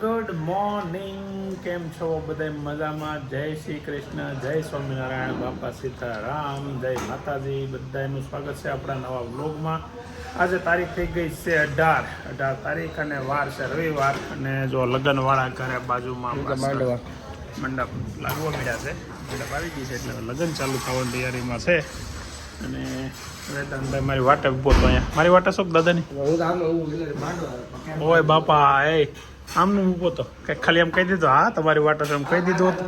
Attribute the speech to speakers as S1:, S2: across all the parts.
S1: Good morning કેમ છો? બધા મજામાં? જય શ્રી કૃષ્ણ જય સ્વામિનારાયણ બાપા સીતારામ જય માતાજી. બધાનું સ્વાગત છે આપણા નવા વ્લોગમાં. આજે તારીખ થઈ ગઈ છે અઢાર. અઢાર તારીખ અને વાર છે રવિવાર. અને જો લગ્નવાળા ઘરે બાજુમાં મંડપ લાગવા મળ્યા છે. મંડપ આવી ગઈ છે એટલે લગ્ન ચાલુ થવાની તૈયારીમાં છે. અને વેદાંતભાઈ મારી વાટે ઊભો તો અહીંયા. મારી વાટે શું દાદાની? ઓય બાપા એ આમનું ઊભો તો. કે ખાલી એમ કહી દીધો હા તમારી વાટર છે એમ કહી દીધો હતો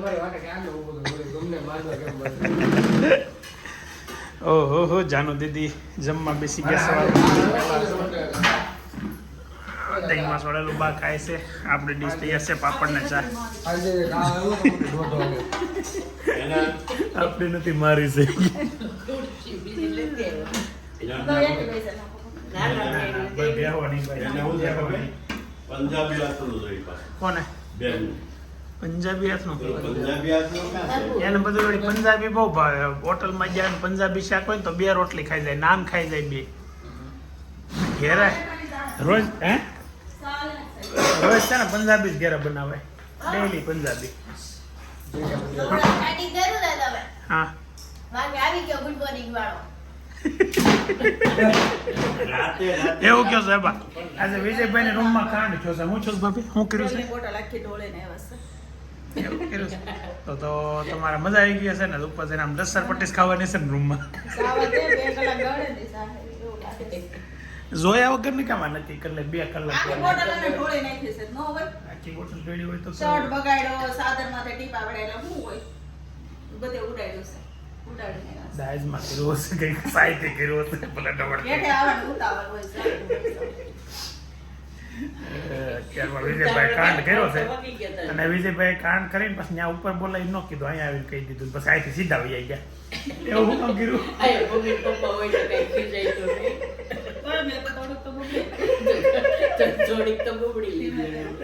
S1: ઓહો હો જાનુ દીદી જમવા બેસી ગયા સવાર. દહીંમાં સોડેલું બા ખાય છે. આપણે ડીશ તૈયાર છે પાપડ ને ચા આપણે નથી મારી છે. ના ના ના.
S2: પંજાબી હાથનું જોઈ પાસે
S1: કોને?
S2: બેન.
S1: પંજાબી હાથનું.
S2: પંજાબી?
S1: એને બધું વળી પંજાબી બહુ ભાવે. હોટલમાં જાય પંજાબી શાક હોય ને તો બે રોટલી ખાઈ જાય નાન ખાઈ જાય બે. ઘેરે રોજ હે? રોજ છે ને પંજાબી જ ઘેરે બનાવે. ડેલી પંજાબી. હા.
S2: રાતે રાતે
S1: એવું કયો છે બા આજે વિજયભાઈ ને રૂમમાં કાંડ થયો છે. હું છું ભાભી? શું કર્યું છે? એવું કર્યું છે? તો તો તમારે મજા આવી ગઈ હશે ને? ઉપર જઈને આમ લસર પટ્ટીસ ખાવાની છે ને રૂમમાં? જોયા વગર ને કામ નથી એટલે બે કલાક આખી બોટલ રેડી હોય? તો
S3: શર્ટ બગાડ્યો સાદર માથે ટીપા પડ્યા એટલે શું હોય? બધે ઉડાડ્યું છે.
S1: દાજમાં કર્યો હશે કંઈક સાહિત્ય કર્યો હશે ભલે
S3: છે.
S1: ડબડ
S3: ઘેટે આવવાનું ઉતાવળ હોય છે.
S1: ત્યારમાં વિજયભાઈ કાંડ કર્યો છે. અને વિજયભાઈ કાંડ કરીને પછી ત્યાં ઉપર બોલાવી ન કીધું અહીંયા આવીને કહી દીધું પછી અહીંથી સીધા વહી ગયા. એવું હું કર્યું.
S3: પણ મેં તો થોડુંક તો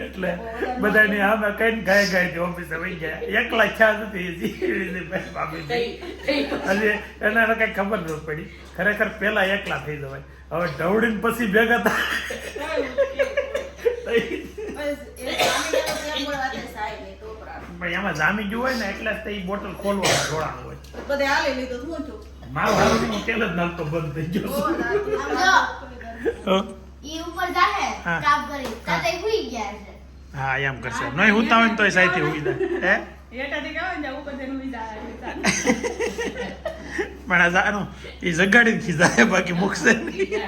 S1: એટલે બધાની આમે કઈ ગાય ગાય ઓફિસે વહી ગયા. એકલા ખ્યાલ નથી અને એના કઈ ખબર ન પડી. ખરેખર પેલા એકલા થઈ જવાય. હવે ઢવડીને પછી ભેગા થાય એમાં જામી ગયું હોય ને એટલે જ તે બોટલ ખોલવા જોડાણ હોય.
S3: બધે હાલી લીધું હું છું
S1: મારું હારું તેલ જ નાખતો બંધ થઈ ગયો.
S4: ઈ ઉપર જાહે
S1: હા.
S4: કામ કરી. તાતે હુઈ ગયા છે.
S1: હા એમ કરશે. નહીં હું તાવે ને તોય સાઈથી હુઈ જાય. હે?
S3: હેઠાથી કહેવાય ને ઉપર જઈને ઊભી જાય.
S1: પણ આ જાનું એ જગાડી ખીજાય બાકી મૂકશે નહીં.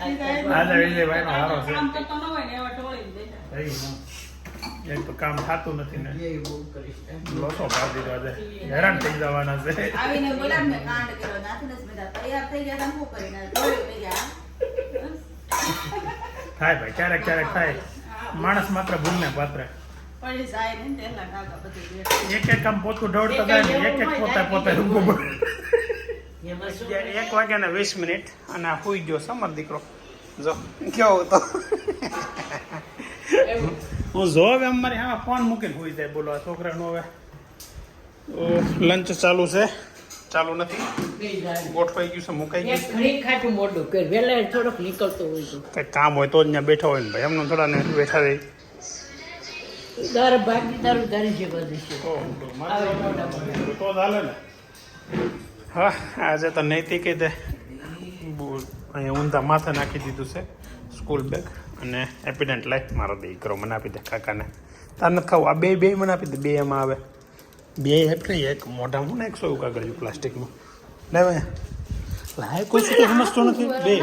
S1: આજે વિજયભાઈનો હારો છે.
S3: કામ કરતો ન હોય ને એવા ટોળીને બેઠા.
S1: એક તો કામ થતું નથી ને. લોસો પાડી દીધો હેરાન થઈ જવાના છે.
S3: આવીને બોલ્યા કાંડ કર્યો. નાથીને બધા તૈયાર થઈ ગયા શું કરીને ટોળ્યું થઈ ગયા.
S1: થાય ભાઈ ક્યારેક ક્યારેક થાય. માણસ માત્ર ભૂલને પાત્ર. એક એક કામ પોતું દોડતો જાય એક એક પોતે પોતે. એક વાગ્યા ને વીસ મિનિટ અને આ હુઈ ગયો સમર દીકરો. જો કેવો તો હું જો હવે અમારી હા ફોન મૂકીને હુઈ જાય બોલો આ છોકરાનો હવે. લંચ ચાલુ છે. ચાલુ નથી? ગોઠવાઈ ગયું છે મુકાઈ ગયું.
S5: ઘણી ખાટું મોઢું કે વેલા થોડોક નીકળતો હોય તો.
S1: કંઈક કામ હોય તો જ ત્યાં બેઠા હોય ને ભાઈ એમનો થોડા ને બેઠા રહી.
S5: દર ભાગીદારો ધરી છે બધી. છે
S1: તો જ ને. હા આજે તો નૈતિક દે અહીંયા ઊંધા માથે નાખી દીધું છે સ્કૂલ બેગ અને એપિડન્ટ લાઈફ મારો દીકરો મને આપી દે કાકાને. તાર નથી ખાવું આ બે બે મને આપી દે બે એમાં આવે. બે એટલે એક મોઢા હું નાખશો એવું કાગળ પ્લાસ્ટિકમાં લે ભાઈ લાય કોઈ શું સમજતો નથી. બે.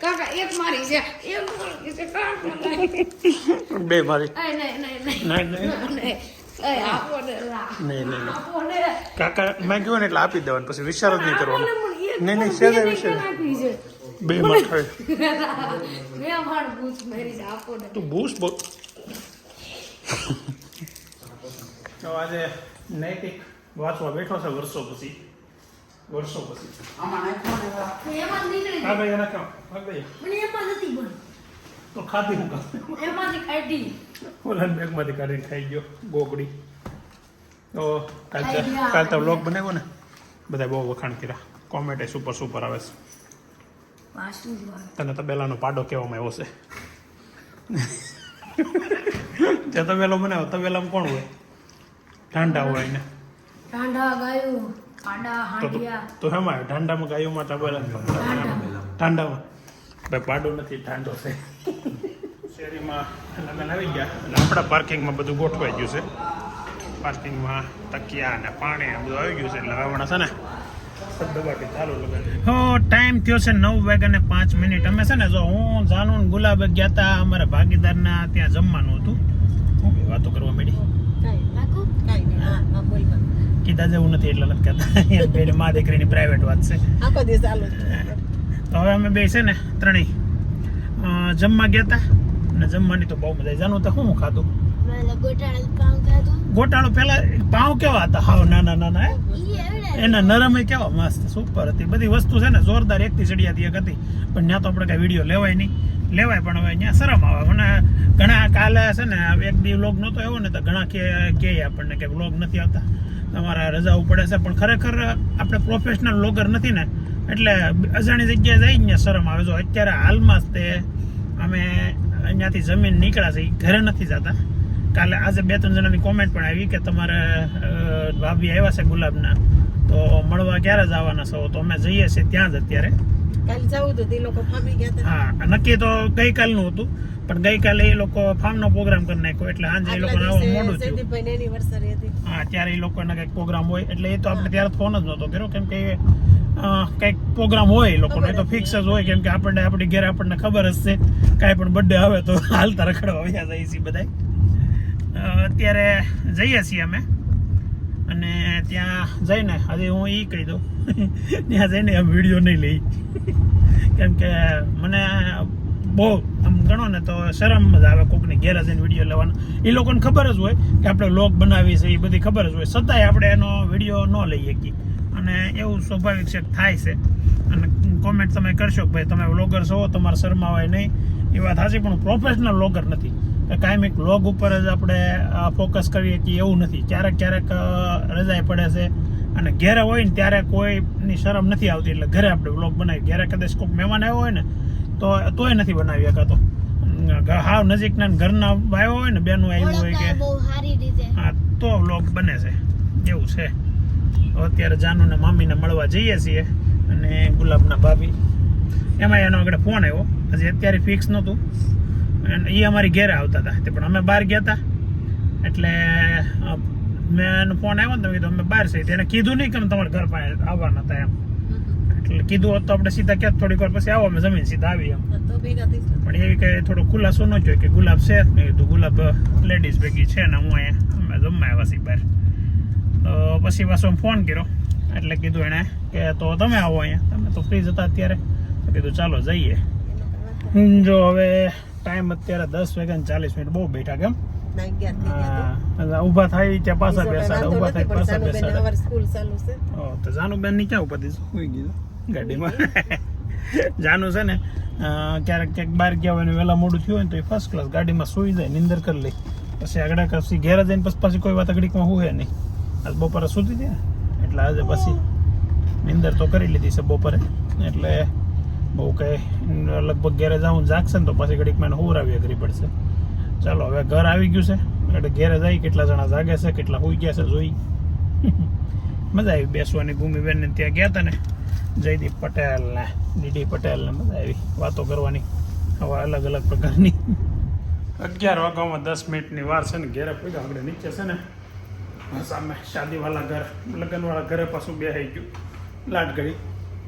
S4: કાકા એક મારી છે. એક મારી છે. કાકા
S1: બે મારી.
S4: નહીં નહીં નહીં
S1: નહીં નહીં
S4: નહીં ને
S1: નહીં નહીં નહીં
S4: ને
S1: કાકા મેં કહ્યું ને એટલે આપી દેવાનું પછી વિચાર જ નહીં કરવાનો.
S4: ને
S1: નહીં નહીં
S4: શેર
S1: વિચાર બે
S4: મેરી ને
S1: તું બૂસ બોલ આજે નૈતિક વાંચવા બેઠો છે વર્ષો પછી. વર્ષો પછી.
S4: નીકળી
S1: હા ભાઈ એના કામ. હા ભાઈ.
S4: એમાં નથી
S1: તો ખાધી હું
S4: એમાંથી કાઢી
S1: ઓલા બેગમાંથી કાઢીને ખાઈ ગયો ગોગડી તો કાલ તો કાલ તો વ્લોગ બનાવ્યો ને? બધા બહુ વખાણ કર્યા. કોમેન્ટ સુપર સુપર આવે છે. તને તબેલાનો પાડો કહેવામાં આવ્યો છે. જે તવેલો બનાવ્યો તબેલામાં કોણ હોય? ઠંડા હોય ને.
S4: ટાંડા ગાયું
S1: તો-
S4: હાંડિયા.
S1: તો હેમાં ઠંડામાં ગાયોમાં
S4: ટાંડા
S1: ઠંડામાં ભાઈ પાડો નથી ઠંડો છે. શેરીમાં લગ્ન આવી ગયા. અને આપણા પાર્કિંગમાં બધું ગોઠવાઈ ગયું છે. પાર્કિંગમાં તકિયા અને પાણી બધું આવી ગયું છે. એટલે હમણાં છે ને ચાલુ લગન હો ટાઈમ થયો છે નવ વાગ્યા ને પાંચ મિનિટ. અમે છે ને જો હું જાનુ ગુલાબ ગુલાબે ગયા હતા અમારા ભાગીદારના ત્યાં જમવાનું હતું. હું વાતો કરવા માંડી. કીધા જેવું નથી એટલે નથી કહેતા. પેલી મા દીકરીની પ્રાઇવેટ વાત છે.
S5: આખો દિવસ ચાલુ
S1: તો હવે અમે બે છે ને ત્રણેય. જમવા ગયા હતા અને જમવાની તો બહુ મજા આવી. જાનું તો શું ખાધું? ગોટાળો પેલા પાઉં કેવા હતા? હાવ નાના નાના એ એના નરમ કેવા મસ્ત સુપર હતી. બધી વસ્તુ છે ને જોરદાર એકથી ચડિયાતી એક હતી. પણ ત્યાં તો આપણે કઈ વીડિયો લેવાય નહીં. લેવાય પણ હવે ત્યાં શરમ આવે. મને ઘણા કાલે છે ને એક દી વ્લોગ નહોતો એવો ને તો ઘણા કે કહે આપણને કે વ્લોગ નથી આવતા. તમારા રજાઓ પડે છે. પણ ખરેખર આપણે પ્રોફેશનલ લોગર નથી ને, એટલે અજાણી જગ્યાએ જઈ ને શરમ આવે. જો અત્યારે હાલમાં જ તે અમે અહીંયાથી જમીન નીકળ્યા છે ઘરે નથી જતા. કાલે આજે બે ત્રણ જણાની કોમેન્ટ પણ આવી કે તમારે ભાભી આવ્યા છે ગુલાબના, તો મળવા ક્યારે જ આવવાના છો? તો અમે જઈએ છીએ ત્યાં જ અત્યારે.
S5: કાલે જવું તો તે લોકો ફામી ગયા હતા.
S1: હા નક્કી તો ગઈકાલનું હતું પણ ગઈકાલે એ લોકો ફાર્મનો પ્રોગ્રામ કરી નાખ્યો એટલે આજે એ લોકોને આવવા મોડું થયું.
S5: સંદીપભાઈ એનિવર્સરી હતી.
S1: હા ત્યારે એ લોકોના કંઈક પ્રોગ્રામ હોય એટલે એ તો આપણે ત્યારે ફોન જ નહોતો કર્યો કેમ કે કંઈક પ્રોગ્રામ હોય એ લોકોનો એ તો ફિક્સ જ હોય કેમ કે આપણને આપણી ઘેર આપણને ખબર જ છે કાંઈ પણ બર્થડે આવે તો હાલતા રખડવા વયા જઈએ છીએ બધાય. અત્યારે જઈએ છીએ અમે. અને ત્યાં જઈને, હજી હું એ કહી દઉં. ત્યાં જઈને આમ વીડિયો નહીં લઈ. કેમ કે મને બહુ આમ ગણો ને તો શરમ જ આવે કોકની ઘેર જઈને વીડિયો લેવાનો. એ લોકોને ખબર જ હોય કે આપણે લોક બનાવી છે એ બધી ખબર જ હોય. છતાંય આપણે એનો વીડિયો ન લઈ શકીએ. અને એવું સ્વાભાવિક છે થાય છે. અને કોમેન્ટ તમે કરશો કે ભાઈ તમે વ્લોગર છો, તમારે શરમાવાય નહીં. એ વાત સાચી પણ પ્રોફેશનલ વ્લોગર નથી. કાયમિક લોગ ઉપર જ આપણે ફોકસ કરીએ કે એવું નથી. ક્યારેક ક્યારેક રજાએ રજાઈ પડે છે અને ઘેરે હોય ને ત્યારે કોઈની શરમ નથી આવતી. એટલે ઘરે આપણે વ્લોગ બનાવી ઘેરે કદાચ કોઈક મહેમાન આવ્યો હોય ને તો તોય નથી બનાવી શકાતો હાવ નજીકના ઘરના આવ્યો હોય ને બેનું આવ્યું હોય કે હા તો વ્લોગ બને છે. એવું છે. અત્યારે જાનુને મામીને મળવા જઈએ છીએ અને ગુલાબના ભાભી. એમાં એનો આગળ ફોન આવ્યો. હજી અત્યારે ફિક્સ નહોતું. એ અમારી ઘેરે આવતા હતા. તે પણ અમે બહાર ગયા હતા. એટલે મેં એનો ફોન આવ્યો ને કીધું અમે બહાર છે. એને કીધું નહીં કે અમે તમારા ઘર પાસે આવવાના હતા એમ. એટલે કીધું હોત તો આપણે સીધા ક્યાં થોડીક વાર પછી આવો અમે જમીન સીધા આવી એમ. પણ એવી કઈ થોડો ખુલાસો ન જોયો કે ગુલાબ છે. મેં કીધું ગુલાબ લેડીઝ ભેગી છે ને હું અહીંયા. અમે જમવા આવ્યા છીએ બહાર. તો પછી પાછો ફોન કર્યો. એટલે કીધું એણે કે તો તમે આવો અહીંયા. તમે તો ફ્રી હતા અત્યારે. તો કીધું ચાલો જઈએ. જો હવે ટાઈમ અત્યારે દસ વાગ્યા ચાલીસ મિનિટ બહુ બેઠા કેમ? ઊભા થાય ત્યાં પાછા બેસાડે ઊભા
S5: ઊભા
S1: થાય પાછા બેસાડે.
S5: અમારી સ્કૂલ ચાલુ છે.
S1: ઓ તો જાનું બેનની ક્યાં દીધું સુઈ ગયું ગાડીમાં. જાનું છે ને ક્યારેક ક્યાંક બહાર ગયા હોય ને વહેલા મોડું થયું હોય ને તો એ ફર્સ્ટ ક્લાસ ગાડીમાં સુઈ જાય નિંદર કરી લે. પછી આગળ પછી ઘેર જઈને પછી પછી કોઈ વાત ઘડીકમાં હોય નહીં. આજ બપોરે સૂતી હતી ને એટલે આજે પછી નિંદર તો કરી લીધી છે બપોરે. એટલે કંઈ લગભગ ઘેરે જાઉં, જાગશે ને તો પાછી ઘડીકમાં હોર આવી અઘરી પડશે. ચાલો, હવે ઘર આવી ગયું છે, એટલે ઘેરે જાય, કેટલા જણા જાગે છે, કેટલા હોઈ ગયા છે, જોઈ. મજા આવી બેસવાની ભૂમિબેન ને ત્યાં ગયા હતા ને, જયદીપ પટેલ ને ડીડી પટેલ ને મજા આવી, વાતો કરવાની. હવે અલગ અલગ પ્રકારની. અગિયાર વાગ્યામાં દસ મિનિટની વાર છે ને, ઘેરે પીધા આપણે નીચે છે ને સામે શાદીવાળા ઘર, લગ્નવાળા ઘરે પાછું બેસાઈ ગયું. લાટ ઘડી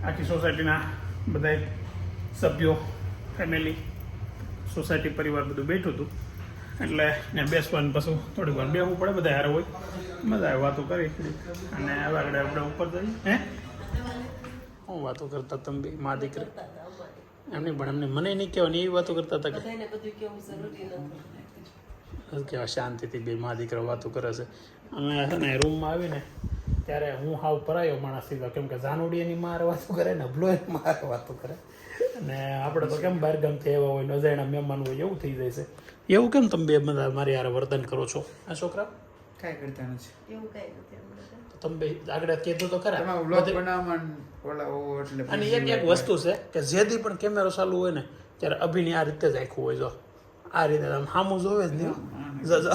S1: આખી સોસાયટીના બધા સભ્યો ફેમિલી સોસાયટી પરિવાર બધું બેઠું હતું. એટલે ને બેસવાનું પછી થોડીક વાર બેસવું પડે બધા હારે હોય. બધા વાતો કરી. અને હવે આગળ આપણે ઉપર જઈએ. હે? હું વાતો કરતા તમે બી મા દીકરી. એમની પણ એમને મને નહીં કહેવાની એવી વાતો કરતા હતા કે
S5: કેવા
S1: શાંતિથી બે મા દીકરા વાતો કરે છે. અમે છે ને રૂમમાં આવીને ત્યારે હું હાવ પરાયો માણસ સીધો કેમ કે જાનુડી એની મારે વાતો કરે ને અબલો એની માર વાતો કરે. અને આપણે તો કેમ બહાર ગામથી એવા હોય નજાણા મહેમાન હોય એવું થઈ જાય છે. એવું કેમ તમે બે બધા મારી યાર વર્તન કરો છો? આ છોકરા?
S6: કાંઈ કરતા નથી.
S5: એવું કાંઈ
S1: કરતા તમે આગળ કીધું તો ખરા.
S6: વ્લોગ ઓલા એટલે
S1: અને એક એક વસ્તુ છે કે જેથી પણ કેમેરો ચાલુ હોય ને ત્યારે અભિની આ રીતે જ આખું હોય જો. આ રીતે આમ સામું જોવે જ નહીં જો જો.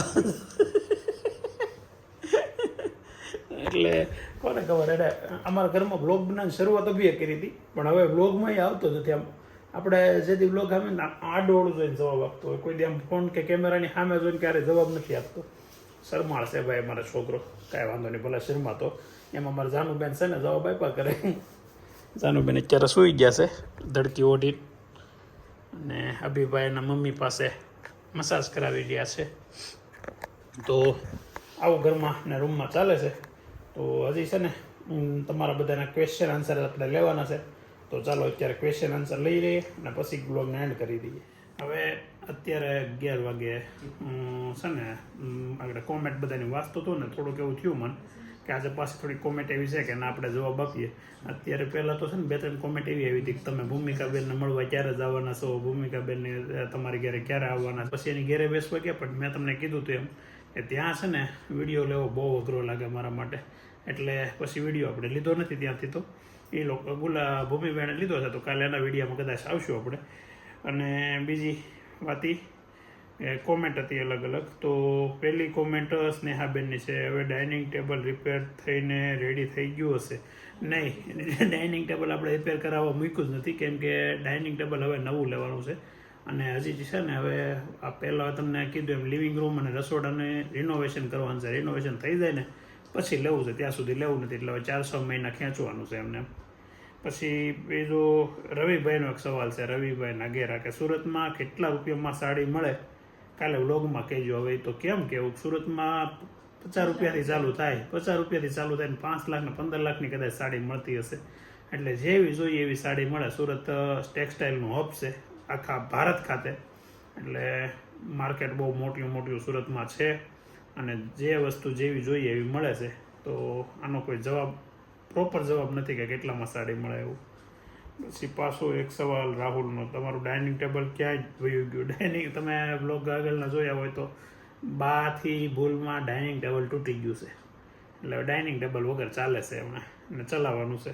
S1: એટલે કોને ખબર? એટલે અમારા ઘરમાં બ્લોગ બનાવવાની શરૂઆત અભી કરી હતી. પણ હવે બ્લોગમાં આવતો નથી આમ. આપણે જેથી બ્લોગ સામે આડોળું જોઈને જવાબ આપતો હોય. કોઈ આમ ફોન કે કેમેરાની સામે જોઈને ક્યારે જવાબ નથી આપતો. શરમાળ છે ભાઈ મારા છોકરો. કાંઈ વાંધો નહીં ભલે શરમાતો. એમાં મારા જાનુબેન છે ને જવાબ આપ્યા કરે. જાનુબેન અત્યારે સૂઈ ગયા છે ધડકી ઓઢી અને અભિભાઈના મમ્મી પાસે મસાજ કરાવી રહ્યા છે. તો આવું ઘરમાં ને રૂમમાં ચાલે છે. તો હજી છે ને તમારા બધાના ક્વેશ્ચન આન્સર આપણે લેવાના છે. તો ચાલો અત્યારે ક્વેશ્ચન આન્સર લઈ લઈએ અને પછી બ્લોગને એન્ડ કરી દઈએ. હવે અત્યારે અગિયાર વાગે છે ને આપણે કોમેન્ટ બધાની વાંચતો હતો ને, થોડુંક એવું થયું મને કે આજે પાછી થોડી કોમેન્ટ એવી છે કે ના, આપણે જવાબ આપીએ. અત્યારે પહેલાં તો છે ને બે ત્રણ કોમેન્ટ એવી આવી હતી કે તમે ભૂમિકાબેનને મળવા ક્યારે જ આવવાના છો, ભૂમિકાબેનને તમારી ઘરે ક્યારે આવવાના પછી એની ઘરે બેસવા ગયા, પણ મેં તમને કીધું હતું એમ કે ત્યાં છે ને, વીડિયો લેવો બહુ અઘરો લાગે મારા માટે. એટલે પછી વીડિયો આપણે લીધો નથી ત્યાંથી તો. એ લોકો ગુલા ભૂમિબેને લીધો છે, તો કાલે એના વિડીયોમાં કદાચ આવશું આપણે. અને બીજી વાત કોમેન્ટ હતી અલગ અલગ. તો પહેલી કોમેન્ટ સ્નેહાબેનની છે, હવે ડાઇનિંગ ટેબલ રિપેર થઈને રેડી થઈ ગયું હશે. નહીં ડાઇનિંગ ટેબલ આપણે રિપેર કરાવવા મૂક્યું જ નથી, કેમ કે ડાઇનિંગ ટેબલ હવે નવું લેવાનું છે. અને હજી છે ને, હવે આ પહેલાં તમને કીધું એમ લિવિંગ રૂમ અને રસોડાને રિનોવેશન કરવાનું છે. રિનોવેશન થઈ જાય ને પછી લેવું છે, ત્યાં સુધી લેવું નથી, એટલે હવે ચાર છ મહિના ખેંચવાનું છે એમને. પછી બીજો રવિભાઈનો એક સવાલ છે, રવિભાઈ નાગેરા કે સુરતમાં કેટલા રૂપિયામાં સાડી મળે? કાલે વ્લોગમાં કહેજો હવે તો કેમ કેવું સુરતમાં પચાસ રૂપિયાથી ચાલુ થાય, પચાસ રૂપિયાથી ચાલુ થાય ને પાંચ લાખ ને પંદર લાખની કદાચ સાડી મળતી હશે. એટલે જેવી જોઈએ એવી સાડી મળે. સુરત ટેક્સટાઇલનું હબ છે, આખા ભારત ખાતે. એટલે માર્કેટ બહુ મોટું મોટું સુરતમાં છે. અને જે વસ્તુ જેવી જોઈએ એવી મળે છે, તો આનો કોઈ જવાબ પ્રોપર જવાબ નથી કે કેટલામાં સાડી મળે એવું. પછી પાછો એક સવાલ રાહુલનો, તમારું ડાઇનિંગ ટેબલ ક્યાં વયું ગયું? ડાઇનિંગ તમે બ્લોગ આગળના જોયા હોય તો બાથી ભૂલમાં ડાઇનિંગ ટેબલ તૂટી ગયું છે. એટલે ડાઇનિંગ ટેબલ વગર ચાલે છે હમણાં અને ચલાવવાનું છે.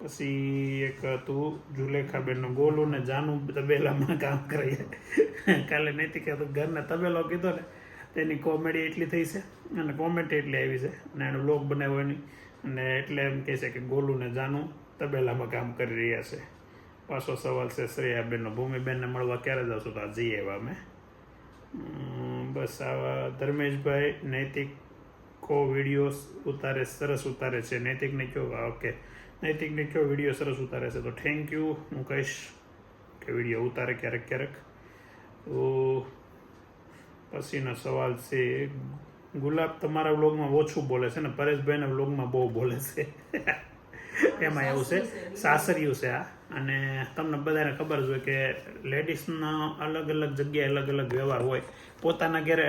S1: પછી એક હતું જુલેખાબેનનો ગોલું ને જાનું તબેલામાં કામ કરીએ કાલે નૈતિકા તો ઘરને તબેલો કીધો ને તેની કોમેડી એટલી થઈ છે અને કોમેન્ટ એટલી આવી છે અને એનો બ્લોગ બનાવ્યો એની. અને એટલે એમ કહે છે કે ગોલું ને જાનું તબેલામાં કામ કરી રહ્યા છે. પાછો સવાલ છે શ્રેયાબેનનો, ભૂમિબેનને મળવા ક્યારે જશો તો આ જઈએ એવા અમે. બસ આવા ધર્મેશભાઈ નૈતિક કો વીડિયો ઉતારે, સરસ ઉતારે છે. નૈતિકને કયો? ઓકે નૈતિકને કયો વીડિયો સરસ ઉતારે છે? તો થેન્ક યુ હું કહીશ કે વીડિયો ઉતારે ક્યારેક ક્યારેક. તો પછીનો સવાલ છે. ગુલાબ તમારા વ્લોગમાં ઓછું બોલે છે ને પરેશભાઈના વ્લોગમાં બહુ બોલે છે. એમાં એવું છે. સાસરિયું છે આ અને તમને બધાને ખબર હોય કે લેડીઝના અલગ અલગ જગ્યાએ અલગ અલગ વ્યવહાર હોય. પોતાના ઘરે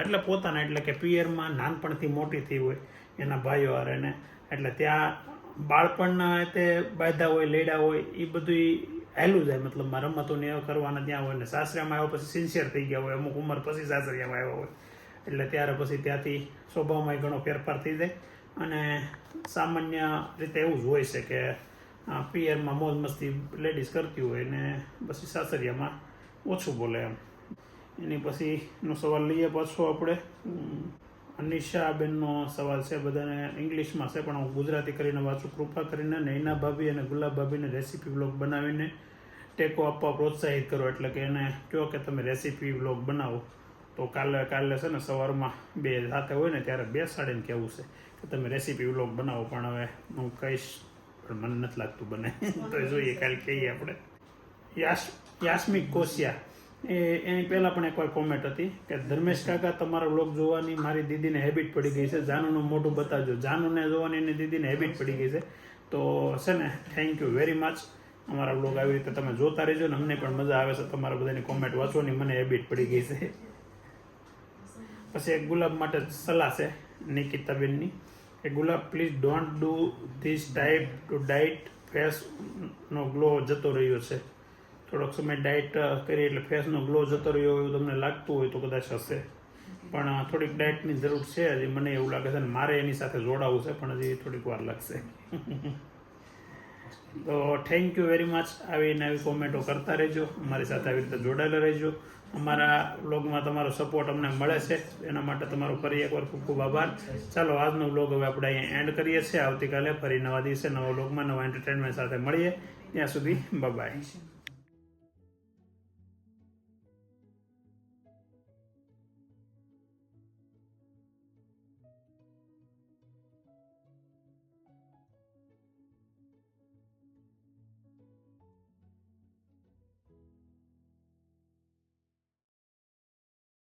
S1: એટલે પોતાના એટલે કે પિયરમાં નાનપણથી મોટી થઈ હોય એના ભાઈઓ હારે ને. એટલે ત્યાં બાળપણના તે બાધા હોય લેડા હોય એ બધું હેલું જાય. મતલબ રમતોને એવા કરવાના ત્યાં હોય ને સાસરામાં આવ્યા પછી સિન્સિયર થઈ ગયા હોય. અમુક ઉંમર પછી સાસરિયામાં આવ્યા હોય. એટલે ત્યારે પછી ત્યાંથી સ્વભાવમાં ઘણો ફેરફાર થઈ જાય. અને સામાન્ય રીતે એવું જ હોય છે કે પિયરમાં મોજ મસ્તી લેડીઝ કરતી હોય ને પછી સાસરિયામાં ઓછું બોલે એમ. એની પછીનો સવાલ લઈએ પાછો આપણે. અનિશાબેનનો સવાલ છે. બધાને ઇંગ્લિશમાં છે, પણ હું ગુજરાતી કરીને વાંચું. કૃપા કરીને નૈના ભાભી અને ગુલાબ ભાભીને રેસીપી બ્લોગ બનાવીને ટેકો આપવા પ્રોત્સાહિત કરો. એટલે કે એને કહો કે તમે રેસીપી બ્લોગ બનાવો. તો કાલે કાલે છે ને સવારમાં બે સાથે હોય ને ત્યારે બેસાડીને કહેવું છે કે તમે રેસીપી વ્લોગ બનાવો. પણ હવે હું કહીશ, પણ મને નથી લાગતું બને. તો જોઈએ, કાલે કહીએ આપણે. યાસ, યાસ્મિક કોશિયા. એ એની પહેલાં પણ એકવાર કોમેન્ટ હતી કે, ધર્મેશ કાકા, તમારા બ્લોગ જોવાની મારી દીદીને હેબિટ પડી ગઈ છે. જાનુનું મોઢું બતાવજો. જાનુને જોવાની એની દીદીને હેબિટ પડી ગઈ છે. તો છે ને થેન્ક યુ વેરી મચ અમારા બ્લોગ આવી રીતે તમે જોતા રહેજો ને અમને પણ મજા આવે છે. તમારા બધાની કોમેન્ટ વાંચવાની મને હેબિટ પડી ગઈ છે. પછી એક ગુલાબ માટે સલાહ છે નિકિતાબેનની કે, ગુલાબ please don't do this type to diet ફેસનો glow જતો રહ્યો છે. થોડોક સમય ડાયટ કરી એટલે ફેસનો ગ્લો જતો રહ્યો એવું તમને લાગતું હોય તો કદાચ હશે. પણ થોડીક ડાયટની જરૂર છે હજી. મને એવું લાગે છે મારે એની સાથે જોડાવું છે પણ હજી થોડીક વાર લાગશે. તો થેન્ક યુ વેરી મચ આવી નવી કોમેન્ટો કરતા રહેજો. અમારી સાથે આવી રીતે જોડાયેલા રહેજો. અમારા વ્લોગમાં તમારો સપોર્ટ અમને મળે છે. એના માટે તમારો ફરી એકવાર ખૂબ ખૂબ આભાર. ચાલો આજનો બ્લોગ હવે આપણે અહીંયા એન્ડ કરીએ છીએ. આવતીકાલે ફરી નવા દિવસે નવા બ્લોગમાં નવા એન્ટરટેનમેન્ટ સાથે મળીએ. ત્યાં સુધી બાય